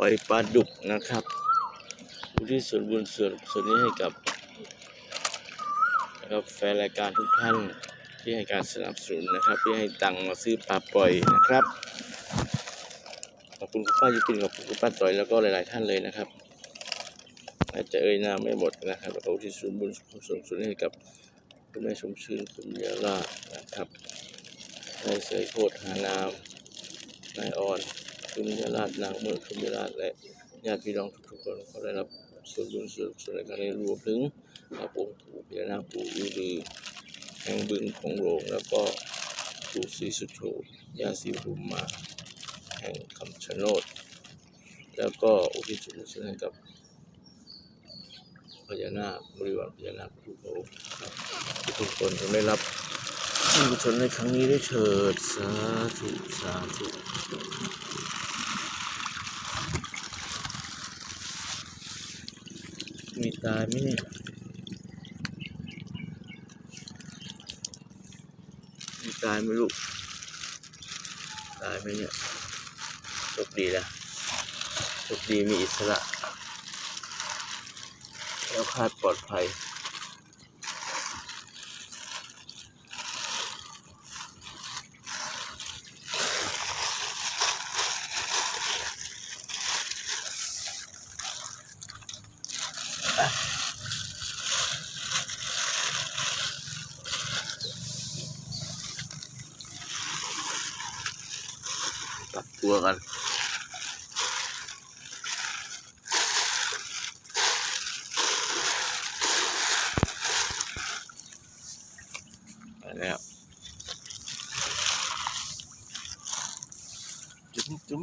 ล่อยปลาดุกนะครับอุทิศส่วนบุญส่วนส่วนนี้ให้กับนะครับแฟนรายการทุกท่านที่ให้การสนับสนุนนะครับ ที่ให้ตังค์มาซื้อปลาปล่อยนะครับขอบคุณคุณป้ายุพินขอบคุณคุณป้าต่อยแล้วก็หลาย ๆ ท่านเลยนะครับอาจจะเอ่ยน้าไม่หมดนะครับแล้วก็อุทิศส่วนบุญส่วนส่วนนี้ให้กับคุณแม่ชมชื่นคุณยาลานะครับนายเสยโคตรหานามนายอ่อน คุณยาลาดนางเมื่อคุณยาลาและญาติพี่น้องทุกๆคนขอได้รับส่วนบุญส่วนส่วนในครั้งนี้รวมถึงพระองค์ปู่พญานาคปู่อือลือแห่งบึงของโรงแล้วก็ปู่ศรีสุโธย่าศรีภูมิมาแห่งคำชะโนด แล้วก็อุทิศส่วนบุญส่วนให้กับพญานาคบริวารพญานาคทุกพระองค์ทุกคนจะได้รับบุญกุศลในครั้งนี้ได้วยเถิดสาธุสาธุ มีตายไหมเนี่ยมีตายไหมลูก ตายไหมเนี่ยโชคดีละโชคดีมีอิสระ แล้วคาดปลอดภัย ปรับตัวกันไปแล้วจุ๊มจุ๊ม